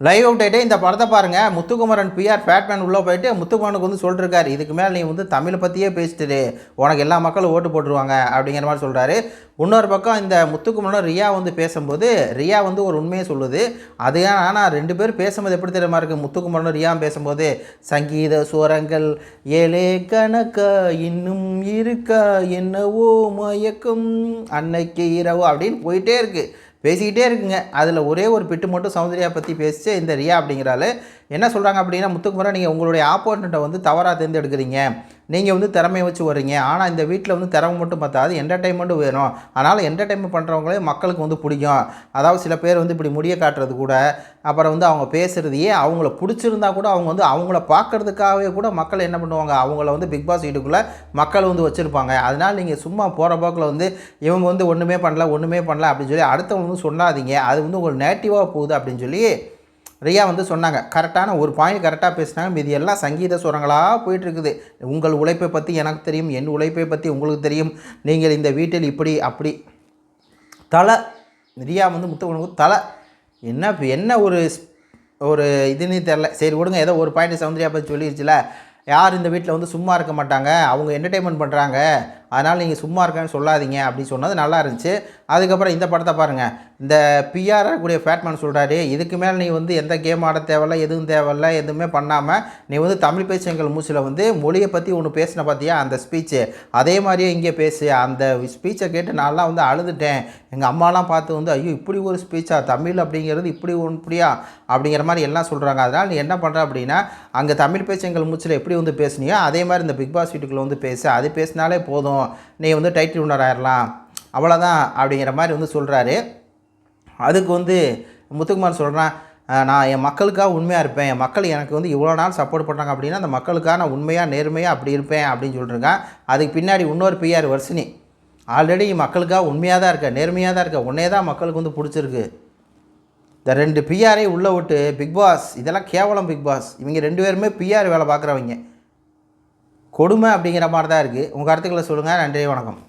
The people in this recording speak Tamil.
லைவ் அவுட் ஆகிட்டு இந்த படத்தை பாருங்கள் முத்துக்குமரன் பிஆர் ஃபேட்மேன் உள்ளே போயிட்டு முத்துக்குமரனுக்கு வந்து சொல்லிருக்காரு இதுக்கு மேலே நீ வந்து தமிழை பற்றியே பேசிட்டு உனக்கு எல்லா மக்களும் ஓட்டு போட்டுருவாங்க அப்படிங்கிற மாதிரி சொல்கிறாரு இன்னொரு பக்கம் இந்த முத்துக்குமரனும் ரியா வந்து பேசும்போது ரியா வந்து ஒரு உண்மையை சொல்லுது. அது ஆனால் ரெண்டு பேரும் பேசும்போது எப்படி தெரியுமா இருக்குது முத்துக்குமரனும் ரியாவும் பேசும்போது சங்கீத சுரங்கள் ஏழே கணக்கா இன்னும் இருக்கா? என்னவோ மயக்கம் அன்னைக்கு இரவு அப்படின்னு போயிட்டே இருக்குது பேசிக்கிட்டே இருக்குங்க. அதில் ஒரே ஒரு பிட்டு மட்டும் சௌந்தர்யா பற்றி பேசிச்சு இந்த ரியா அப்படிங்கிறாள். என்ன சொல்கிறாங்க அப்படின்னா முத்துக்குமரன் நீங்கள் உங்களுடைய ஆப்போனண்ட்டை வந்து தவறாக தேர்ந்தெடுக்கிறீங்க. நீங்கள் வந்து திறமையை வச்சு வர்றீங்க. ஆனால் இந்த வீட்டில் வந்து திறமை மட்டும் பார்த்தாது என்டர்டைன்மெண்ட்டும் வேணும். அதனால் என்டர்டைன்மெண்ட் பண்ணுறவங்களே மக்களுக்கு வந்து பிடிக்கும். அதாவது சில பேர் வந்து இப்படி முடிய காட்டுறது கூட அப்புறம் வந்து அவங்க பேசுகிறதையே அவங்கள பிடிச்சிருந்தா கூட அவங்க வந்து அவங்கள பார்க்கறதுக்காகவே கூட மக்கள் என்ன பண்ணுவாங்க? அவங்கள வந்து பிக் பாஸ் வீட்டுக்குள்ளே மக்கள் வந்து வச்சுருப்பாங்க. அதனால் நீங்கள் சும்மா போகிற போக்கில் வந்து இவங்க வந்து ஒன்றுமே பண்ணல ஒன்றுமே பண்ணல அப்படின்னு சொல்லி அடுத்தவங்க வந்து சொல்லாதீங்க. அது வந்து உங்களுக்கு நேட்டிவாக போகுது அப்படின்னு சொல்லி ரியா வந்து சொன்னாங்க கரெக்டான ஒரு பாயிண்ட் கரெக்டாக பேசினாங்க. மீதி எல்லாம் சங்கீத சுரங்களாக போயிட்டுருக்குது. உங்கள் உழைப்பை பற்றி எனக்கு தெரியும். என் உழைப்பை பற்றி உங்களுக்கு தெரியும். நீங்கள் இந்த வீட்டில் இப்படி அப்படி. தலை ரியா வந்து முத்தவனுக்கு தலை என்ன என்ன ஒரு ஒரு இதுன்னு தெரில சரி விடுங்க. ஏதோ ஒரு பாயிண்ட் சௌந்தர்யா பற்றி சொல்லிடுச்சுல யார் இந்த வீட்டில் வந்து சும்மா இருக்க மாட்டாங்க? அவங்க என்டர்டெயின்மெண்ட் பண்ணுறாங்க அதனால் நீங்கள் சும்மா இருக்கேன்னு சொல்லாதீங்க. அப்படின்னு சொன்னது நல்லா இருந்துச்சு. அதுக்கப்புறம் இந்த படத்தை பாருங்கள் இந்த பிஆர் கூடிய ஃபேட்மேன் சொல்கிறாரு இதுக்கு மேலே நீ வந்து எந்த கேம் ஆட தேவையில்ல எதுவும் தேவையில்ல எதுவுமே பண்ணாமல் நீ வந்து தமிழ் பேச்சு எங்கள் மூச்சில் வந்து மொழியை பற்றி ஒன்று பேசின பார்த்தியா அந்த ஸ்பீச்சு அதே மாதிரியே இங்கே பேசு. அந்த ஸ்பீச்சை கேட்டு நான்லாம் வந்து அழுதுட்டேன். எங்கள் அம்மாலாம் பார்த்து வந்து ஐயோ இப்படி ஒரு ஸ்பீச்சா தமிழ் அப்படிங்கிறது இப்படி ஒன்று இப்படியா? அப்படிங்கிற மாதிரி எல்லாம் சொல்கிறாங்க அதனால் நீ என்ன பண்ணுற அப்படின்னா அங்கே தமிழ் பேச்சு எங்கள் மூச்சில் எப்படி வந்து பேசுனியோ அதே மாதிரி இந்த பிக் பாஸ் வீட்டுக்குள்ளே வந்து பேசு. அது பேசினாலே போதும். நீ வந்து டைட்டில் வினர் ஆயிடலாம் அவ்வளோதான் அப்படிங்கிற மாதிரி வந்து சொல்கிறாரு அதுக்கு வந்து முத்துக்குமார் சொல்கிறான் நான் என் மக்களுக்காக உண்மையாக இருப்பேன். என் மக்கள் எனக்கு வந்து இவ்வளோ நாள் சப்போர்ட் பண்ணுறாங்க அப்படின்னா அந்த மக்களுக்காக நான் உண்மையாக நேர்மையாக அப்படி இருப்பேன் அப்படின்னு சொல்லிருக்கேன். அதுக்கு பின்னாடி இன்னொரு பிஆர் வர்ஷினி ஆல்ரெடி மக்களுக்காக உண்மையாக தான் இருக்க நேர்மையாக தான் இருக்க. உன்னே தான் மக்களுக்கு வந்து பிடிச்சிருக்கு. இந்த ரெண்டு பிஆரை உள்ளே விட்டு பிக் பாஸ் இதெல்லாம் கேவலம் பிக் பாஸ். இவங்க ரெண்டு பேருமே பிஆர் வேலை பார்க்குறவங்க. கொடுமை அப்படிங்கிற மாதிரி தான் இருக்குது உங்கள் கருத்துக்களை சொல்லுங்கள் நன்றி வணக்கம்.